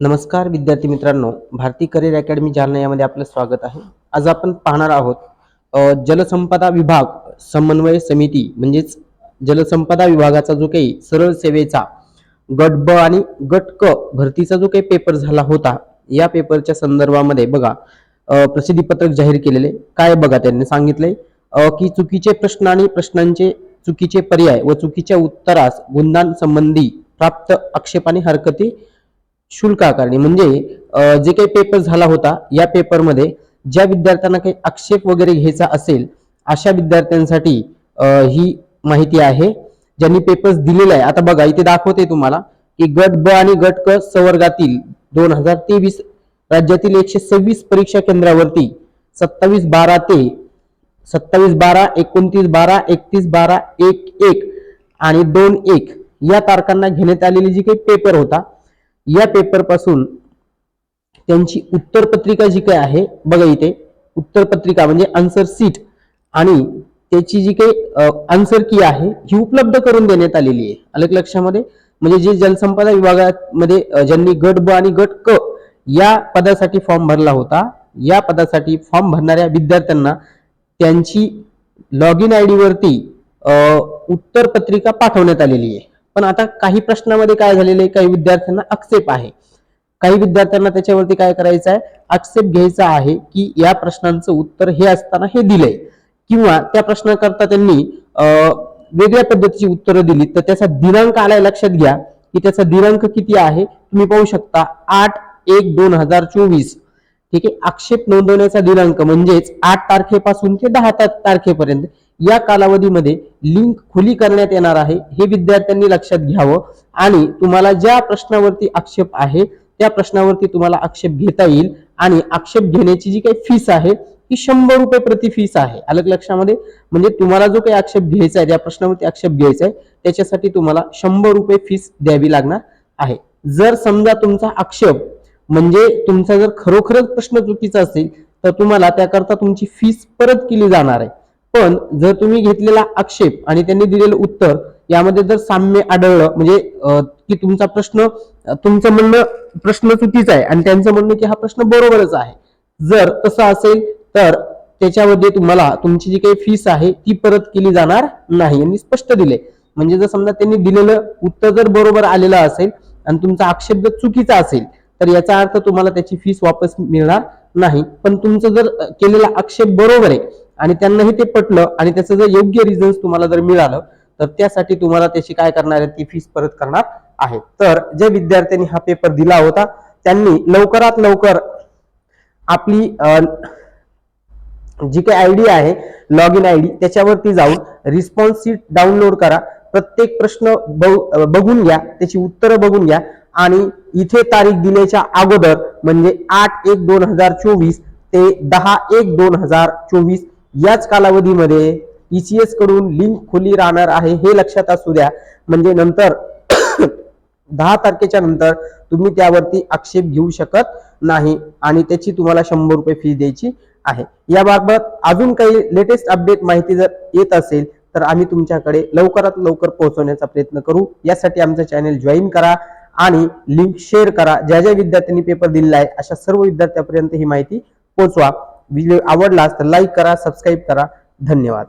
नमस्कार विद्यार्थी मित्रांनो भारती करिअर अकॅडमी जालना यामध्ये आपलं स्वागत आहे. आज आपण पाहणार आहोत जलसंपदा विभाग समन्वय समिती म्हणजेच जलसंपदा विभागाचा जो काही सरळ सेवेचा गट ब आणि गट क भरतीचा जो काही पेपर झाला होता या पेपरच्या संदर्भामध्ये बघा प्रसिद्धीपत्रक जाहीर केलेले काय बघा त्यांनी सांगितले की चुकीचे प्रश्न आणि प्रश्नांचे चुकीचे पर्याय व चुकीच्या उत्तरास गुणदान संबंधी प्राप्त आक्षेप आणि हरकती शुल्क आकारणी. म्हणजे जे काही पेपर झाला होता या पेपरमध्ये ज्या विद्यार्थ्यांना काही आक्षेप वगैरे घ्यायचा असेल अशा विद्यार्थ्यांसाठी ही माहिती आहे ज्यांनी पेपर्स दिलेले आहे. आता बघा इथे दाखवते तुम्हाला की गट ब आणि गट क संवर्गातील दोन हजार तेवीस राज्यातील एकशे सव्वीस परीक्षा केंद्रावरती सत्तावीस बारा ते सत्तावीस बारा एकोणतीस बारा एकतीस बारा एक एक आणि दोन एक या तारखांना घेण्यात आलेली जी काही पेपर होता या पेपरपासून त्यांची उत्तरपत्रिका जी काय आहे बघा इथे उत्तरपत्रिका म्हणजे आन्सर सीट आणि त्याची जी काही आन्सर की आहे ही उपलब्ध करून देण्यात आलेली आहे. अलग लक्षामध्ये म्हणजे जे जलसंपदा विभागामध्ये ज्यांनी गट ब आणि गट क या पदासाठी फॉर्म भरला होता या पदासाठी फॉर्म भरणाऱ्या विद्यार्थ्यांना त्यांची लॉग इन आय डी वरती अ, उत्तरपत्रिका पाठवण्यात आलेली आहे. पण आता काही प्रश्नामध्ये काय झालेले काही विद्यार्थ्यांना आक्षेप आहे. काही विद्यार्थ्यांना त्याच्यावरती काय करायचं आहे आक्षेप घ्यायचा आहे की या प्रश्नांचं उत्तर हे असताना हे दिलंय. किंवा त्या प्रश्नाकरता त्यांनी अं, वेगळ्या पद्धतीची उत्तरं दिली तर त्याचा दिनांक आलाय लक्षात घ्या की त्याचा दिनांक किती आहे तुम्ही पाहू शकता आठ एक दोन हजार चोवीस. ठीक आहे आक्षेप नोंदवण्याचा दिनांक म्हणजेच आठ तारखेपासून ते दहा तारखेपर्यंत. या कालावधीमध्ये लिंक खुली करण्यात येणार आहे. हे विद्यार्थ्यांनी लक्षात घ्यावं. आणि तुम्हाला ज्या प्रश्नावरती आक्षेप आहे त्या प्रश्नावरती तुम्हाला आक्षेप घेता येईल. आणि आक्षेप घेण्याची जी काही फीस आहे ती शंभर रुपये प्रति फीस आहे. अलग लक्षामध्ये. म्हणजे तुम्हाला जो काही आक्षेप घ्यायचा आहे त्या प्रश्नावरती आक्षेप घ्यायचा आहे त्याच्यासाठी तुम्हाला शंभर रुपये फीस द्यावी लागणार आहे. जर समजा तुमचा आक्षेप म्हणजे तुमचा जर खरोखरच प्रश्न चुकीचा असेल तर तुम्हाला त्याकरता तुमची फीस परत केली जाणार आहे. पण जर तुम्ही घेतलेला आक्षेप आणि त्यांनी दिलेलं उत्तर यामध्ये जर साम्य आढळलं म्हणजे की तुमचा प्रश्न तुमचं म्हणणं प्रश्न चुकीचा आहे आणि त्यांचं म्हणणं की हा प्रश्न बरोबरच आहे. जर तसं असेल तर त्याच्यामध्ये तुम्हाला तुमची जी काही फीस आहे ती परत केली जाणार नाही. यांनी स्पष्ट दिले. म्हणजे जर समजा त्यांनी दिलेलं उत्तर जर बरोबर आलेलं असेल आणि तुमचा आक्षेप जर चुकीचा असेल तर याचा अर्थ तुम्हाला त्याची फीस वापस मिळणार नाही. पण तुमचं जर केलेला आक्षेप बरोबर आहे आणि त्यांनाही ते पटलं आणि त्याचं जर योग्य रिझन्स तुम्हाला जर मिळालं तर त्यासाठी तुम्हाला त्याची काय करणार आहे ती फीस परत करणार आहे तर ज्या विद्यार्थ्यांनी हा पेपर दिला होता त्यांनी लवकरात लवकर आपली जी काही आयडी आहे लॉग इन आयडी त्याच्यावरती जाऊन रिस्पॉन्स शीट डाउनलोड करा. प्रत्येक प्रश्न बघून घ्या त्याची उत्तरं बघून घ्या. आणि इथे तारीख दिल्याच्या अगोदर म्हणजे आठ एक दोन हजार चोवीस ते दहा एक दोन हजार चोवीस याच कालावधीमध्ये ईसीएसकडून लिंक खुली राहणार आहे हे लक्षात असू द्या. म्हणजे नंतर दहा तारखेच्या नंतर तुम्ही त्यावरती आक्षेप घेऊ शकत नाही आणि त्याची तुम्हाला शंभर रुपये फी द्यायची आहे. याबाबत अजून काही लेटेस्ट अपडेट माहिती जर येत असेल तर आम्ही तुमच्याकडे लवकरात लवकर पोहोचवण्याचा प्रयत्न करू. यासाठी आमचं चॅनेल जॉईन करा आणि लिंक शेअर करा. ज्या ज्या विद्यार्थ्यांनी पेपर दिलेला आहे अशा सर्व विद्यार्थ्यांपर्यंत ही माहिती पोहोचवा. व्हिडिओ आवडलास तर लाईक करा सबस्क्राईब करा. धन्यवाद.